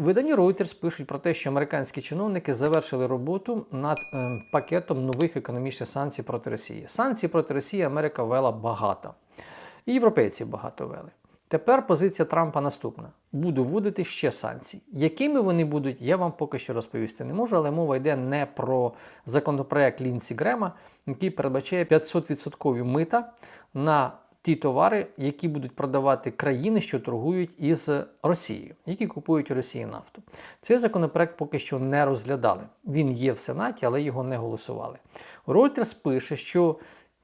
У виданні Reuters пишуть про те, що американські чиновники завершили роботу над е, пакетом нових економічних санкцій проти Росії. Санкцій проти Росії Америка ввела багато. І європейці багато вели. Тепер позиція Трампа наступна: буду вводити ще санкції. Якими вони будуть, я вам поки що розповісти не можу, але мова йде не про законопроект Лінсі Грема, який передбачає 500% мита на ті товари, які будуть продавати країни, що торгують із Росією, які купують у Росії нафту. Цей законопроект поки що не розглядали. Він є в Сенаті, але його не голосували. Reuters пише, що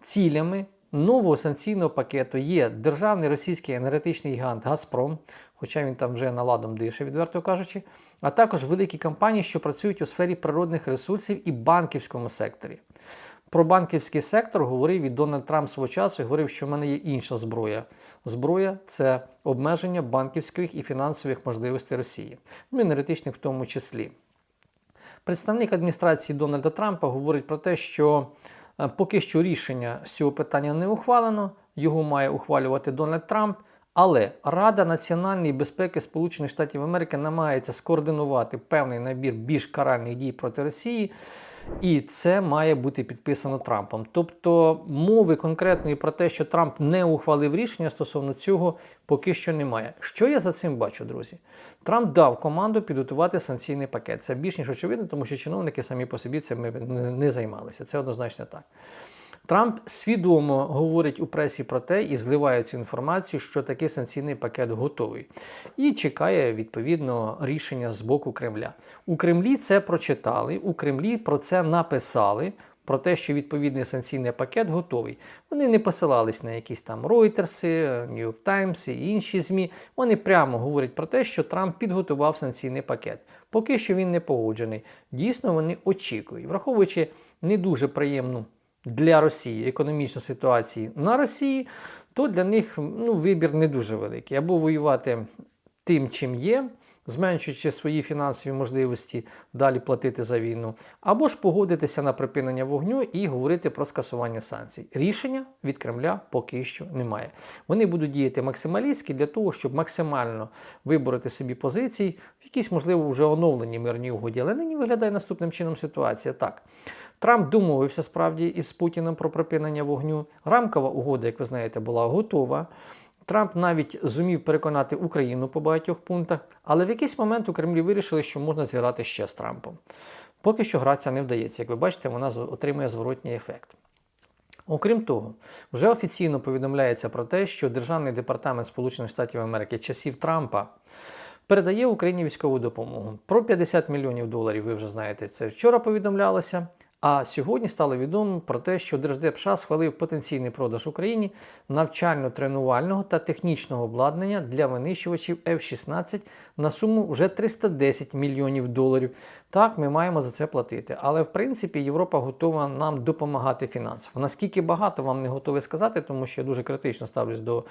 цілями нового санкційного пакету є державний російський енергетичний гігант Газпром, хоча він там вже наладом дише, відверто кажучи, а також великі компанії, що працюють у сфері природних ресурсів і банківському секторі. Про банківський сектор говорив і Дональд Трамп свого часу і говорив, що в мене є інша зброя. Зброя це обмеження банківських і фінансових можливостей Росії, ну енергетичних в тому числі. Представник адміністрації Дональда Трампа говорить про те, що е, поки що рішення з цього питання не ухвалено, його має ухвалювати Дональд Трамп. Але Рада національної безпеки Сполучених Штатів Америки намагається скоординувати певний набір більш каральних дій проти Росії, і це має бути підписано Трампом. Тобто мови конкретної про те, що Трамп не ухвалив рішення стосовно цього, поки що немає. Що я за цим бачу, друзі? Трамп дав команду підготувати санкційний пакет. Це більш ніж очевидно, тому що чиновники самі по собі цим не займалися. Це однозначно так. Трамп свідомо говорить у пресі про те і зливає цю інформацію, що такий санкційний пакет готовий, і чекає відповідно рішення з боку Кремля. У Кремлі це прочитали, у Кремлі про це написали. Про те, що відповідний санкційний пакет готовий. Вони не посилались на якісь там Reuters, New York Times і інші ЗМІ. Вони прямо говорять про те, що Трамп підготував санкційний пакет. Поки що він не погоджений. Дійсно, вони очікують, враховуючи не дуже приємну для Росії економічну ситуацію на Росії, то для них ну, вибір не дуже великий. Або воювати тим, чим є, зменшуючи свої фінансові можливості далі платити за війну, або ж погодитися на припинення вогню і говорити про скасування санкцій. Рішення від Кремля поки що немає. Вони будуть діяти максималістськи для того, щоб максимально вибороти собі позиції, в якісь, можливо, вже оновлені мирні угоді. Але нині виглядає наступним чином ситуація так. Трамп домовився справді із Путіним про припинення вогню. Рамкова угода, як ви знаєте, була готова. Трамп навіть зумів переконати Україну по багатьох пунктах, але в якийсь момент у Кремлі вирішили, що можна зіграти ще з Трампом. Поки що граця не вдається. Як ви бачите, вона отримує зворотній ефект. Окрім того, вже офіційно повідомляється про те, що Державний департамент Сполучених Штатів Америки часів Трампа передає Україні військову допомогу. Про 50 мільйонів доларів, ви вже знаєте, це вчора повідомлялося. А сьогодні стало відомо про те, що Держдеп США схвалив потенційний продаж Україні навчально-тренувального та технічного обладнання для винищувачів F-16 на суму вже 310 мільйонів доларів. Так, ми маємо за це платити. Але в принципі Європа готова нам допомагати фінансово. Наскільки багато вам не готові сказати, тому що я дуже критично ставлюсь до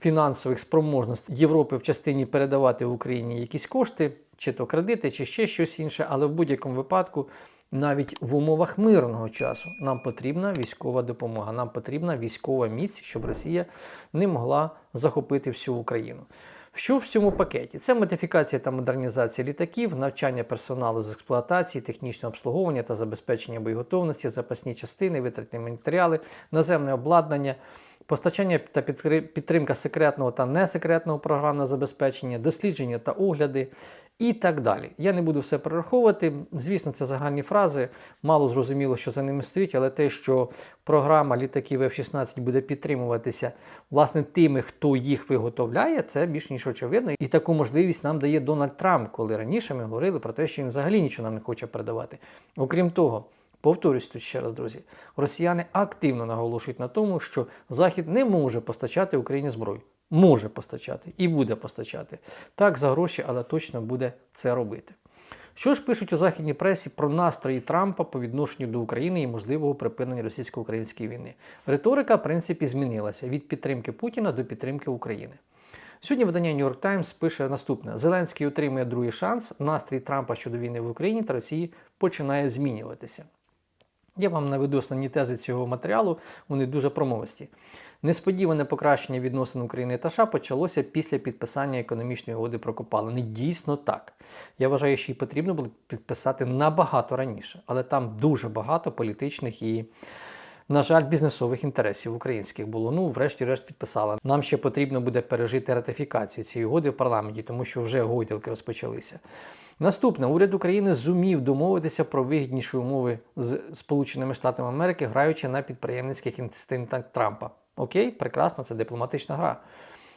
фінансових спроможностей Європи в частині передавати Україні якісь кошти, чи то кредити, чи ще щось інше, але в будь-якому випадку навіть в умовах мирного часу нам потрібна військова допомога, нам потрібна військова міць, щоб Росія не могла захопити всю Україну. Що в цьому пакеті? Це модифікація та модернізація літаків, навчання персоналу з експлуатації, технічне обслуговування та забезпечення боєготовності, запасні частини, витратні матеріали, наземне обладнання. Постачання та підтримка секретного та несекретного програмного забезпечення, дослідження та огляди, і так далі. Я не буду все перераховувати. Звісно, це загальні фрази. Мало зрозуміло, що за ними стоїть, але те, що програма літаків F-16 буде підтримуватися власне тими, хто їх виготовляє, це більш ніж очевидно. І таку можливість нам дає Дональд Трамп, коли раніше ми говорили про те, що він взагалі нічого нам не хоче передавати. Окрім того. Повторюсь тут ще раз, друзі, росіяни активно наголошують на тому, що Захід не може постачати Україні зброю може постачати і буде постачати. Так, за гроші, але точно буде це робити. Що ж пишуть у західній пресі про настрої Трампа по відношенню до України і можливого припинення російсько-української війни? Риторика, в принципі, змінилася від підтримки Путіна до підтримки України. Сьогодні видання New York Times пише наступне: Зеленський отримує другий шанс. Настрій Трампа щодо війни в Україні та Росії починає змінюватися. Я вам наведу основні тези цього матеріалу, вони дуже промовисті. Несподіване покращення відносин України та США почалося після підписання економічної угоди про копалини. Дійсно так. Я вважаю, що її потрібно було підписати набагато раніше, але там дуже багато політичних і, на жаль, бізнесових інтересів українських було. Ну, врешті-решт підписала. Нам ще потрібно буде пережити ратифікацію цієї угоди в парламенті, тому що вже гойдалки розпочалися. Наступне, уряд України зумів домовитися про вигідніші умови з Сполученими Штатами Америки, граючи на підприємницьких інстинктах Трампа. Окей, прекрасно, це дипломатична гра.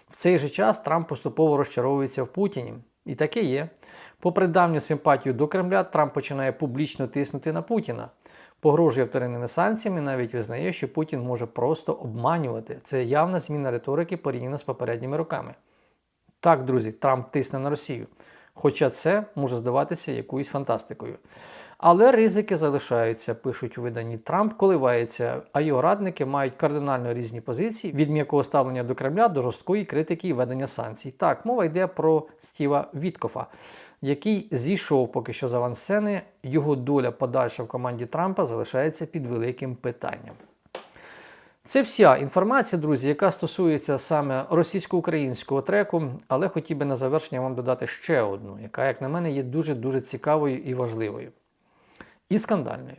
В цей же час Трамп поступово розчаровується в Путіні. І таке є. Попри давню симпатію до Кремля, Трамп починає публічно тиснути на Путіна. Погрожує вторинними санкціями, навіть визнає, що Путін може просто обманювати. Це явна зміна риторики порівняно з попередніми роками. Так, друзі, Трамп тисне на Росію. Хоча це може здаватися якоюсь фантастикою. Але ризики залишаються, пишуть у виданні Трамп коливається, а його радники мають кардинально різні позиції від м'якого ставлення до Кремля до жорсткої критики і ведення санкцій. Так, мова йде про Стіва Віткофа, який зійшов поки що з авансцени. Його доля подальша в команді Трампа залишається під великим питанням. Це вся інформація, друзі, яка стосується саме російсько-українського треку, але хотів би на завершення вам додати ще одну, яка, як на мене, є дуже-дуже цікавою і важливою. І скандальною.